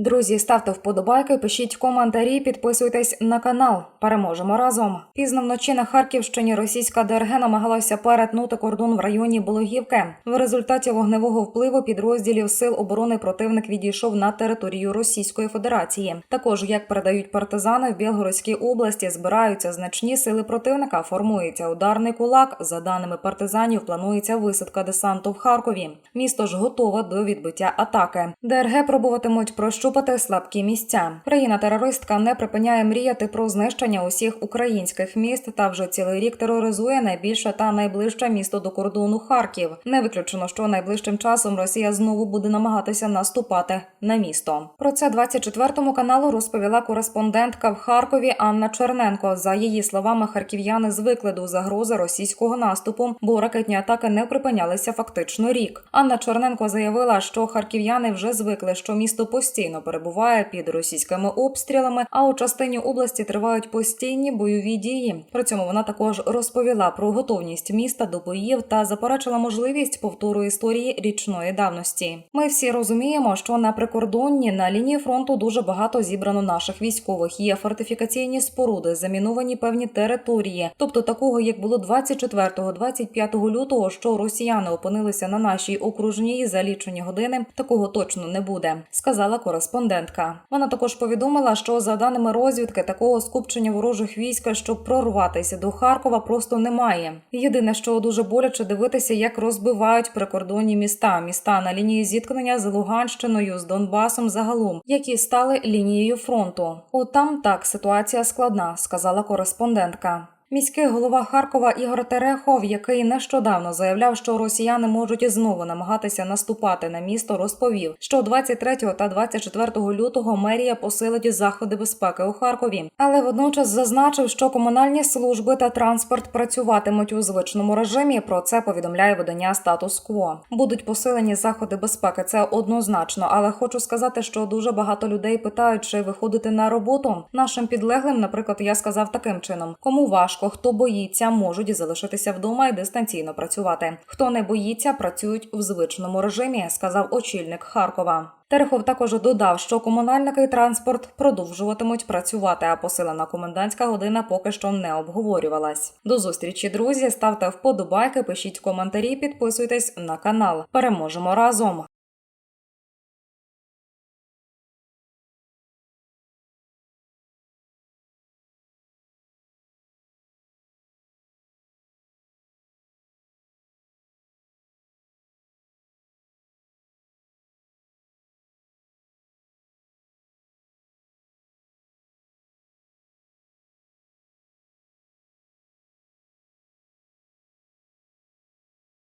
Друзі, ставте вподобайки, пишіть коментарі, підписуйтесь на канал. Переможемо разом. Пізно вночі на Харківщині російська ДРГ намагалася перетнути кордон в районі Бологівки. В результаті вогневого впливу підрозділів сил оборони противник відійшов на територію Російської Федерації. Також, як передають партизани, в Білгородській області збираються значні сили противника. Формується ударний кулак. За даними партизанів, планується висадка десанту в Харкові. Місто ж готове до відбиття атаки. ДРГ пробуватимуть прощупати слабкі місця. Країна-терористка не припиняє мріяти про знищення усіх українських міст та вже цілий рік тероризує найбільше та найближче місто до кордону Харків. Не виключено, що найближчим часом Росія знову буде намагатися наступати на місто. Про це 24 каналу розповіла кореспондентка в Харкові Анна Черненко. За її словами, харків'яни звикли до загрози російського наступу, бо ракетні атаки не припинялися фактично рік. Анна Черненко заявила, що харків'яни вже звикли, що місто постійно перебуває під російськими обстрілами, а у частині області тривають постійні бойові дії. При цьому вона також розповіла про готовність міста до боїв та заперечила можливість повтору історії річної давності. Ми всі розуміємо, що на прикордонні на лінії фронту дуже багато зібрано наших військових. Є фортифікаційні споруди, заміновані певні території, тобто такого, як було 24-25 лютого, що росіяни опинилися на нашій окружній за лічені години. Такого точно не буде, сказала кореспондентка. Вона також повідомила, що за даними розвідки, такого скупчення ворожих військ, щоб прорватися до Харкова, просто немає. Єдине, що дуже боляче дивитися, як розбивають прикордонні міста, міста на лінії зіткнення з Луганщиною, з Донбасом загалом, які стали лінією фронту. От там так ситуація складна, сказала кореспондентка. Міський голова Харкова Ігор Терехов, який нещодавно заявляв, що росіяни можуть знову намагатися наступати на місто, розповів, що 23 та 24 лютого мерія посилить заходи безпеки у Харкові, але водночас зазначив, що комунальні служби та транспорт працюватимуть у звичному режимі. Про це повідомляє видання статус-кво. Будуть посилені заходи безпеки. Це однозначно, але хочу сказати, що дуже багато людей питають, чи виходити на роботу. Нашим підлеглим, наприклад, я сказав таким чином: кому важко, хто боїться, можуть залишитися вдома і дистанційно працювати. Хто не боїться, працюють в звичному режимі, сказав очільник Харкова. Терехов також додав, що комунальники і транспорт продовжуватимуть працювати, а посилена комендантська година поки що не обговорювалась. До зустрічі, друзі. Ставте вподобайки, пишіть коментарі, підписуйтесь на канал. Переможемо разом.